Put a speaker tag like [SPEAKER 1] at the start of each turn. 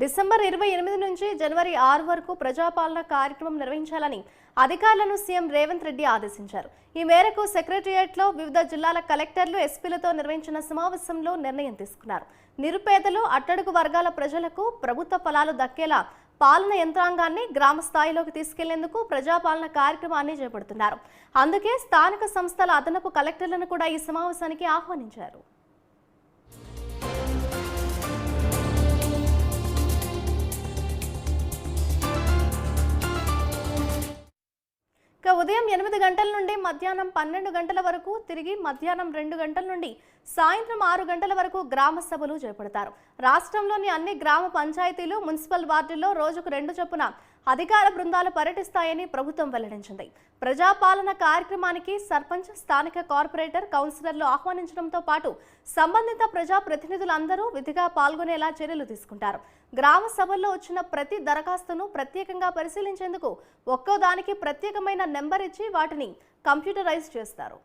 [SPEAKER 1] December ఇరవై ఎనిమిది నుంచి జనవరి ఆరు వరకు ప్రజాపాలన కార్యక్రమం నిర్వహించాలని అధికారులను సీఎం రేవంత్ రెడ్డి ఆదేశించారు. ఈ మేరకు సెక్రటేరియట్లో వివిధ జిల్లాల కలెక్టర్లు ఎస్పీలతో నిర్వహించిన సమావేశంలో నిర్ణయం తీసుకున్నారు. నిరుపేదలు అట్టడుగు వర్గాల ప్రజలకు ప్రభుత్వ ఫలాలు దక్కేలా పాలన యంత్రాంగాన్ని గ్రామ స్థాయిలోకి తీసుకెళ్ళేందుకు ప్రజాపాలన కార్యక్రమాన్ని చేపడుతున్నారు. అందుకే స్థానిక సంస్థల అదనపు కలెక్టర్లను కూడా ఈ సమావేశానికి ఆహ్వానించారు. ఇక ఉదయం ఎనిమిది గంటల నుండి మధ్యాహ్నం పన్నెండు గంటల వరకు తిరిగి మధ్యాహ్నం రెండు గంటల నుండి సాయంత్రం ఆరు గంటల వరకు గ్రామ సభలు చేపడతారు. రాష్ట్రంలోని అన్ని గ్రామ పంచాయతీలు మున్సిపల్ వార్డుల్లో రోజుకు రెండు చొప్పున అధికార బృందాలు పర్యటిస్తాయని ప్రభుత్వం వెల్లడించింది. ప్రజాపాలన కార్యక్రమానికి సర్పంచ్ స్థానిక కార్పొరేటర్ కౌన్సిలర్లు ఆహ్వానించడంతో పాటు సంబంధిత ప్రజా ప్రతినిధులందరూ విధిగా పాల్గొనేలా చర్యలు తీసుకుంటారు. గ్రామ సభల్లో వచ్చిన ప్రతి దరఖాస్తును ప్రత్యేకంగా పరిశీలించేందుకు ఒక్కో దానికి ప్రత్యేకమైన నెంబర్ ఇచ్చి వాటిని కంప్యూటరైజ్ చేస్తారు.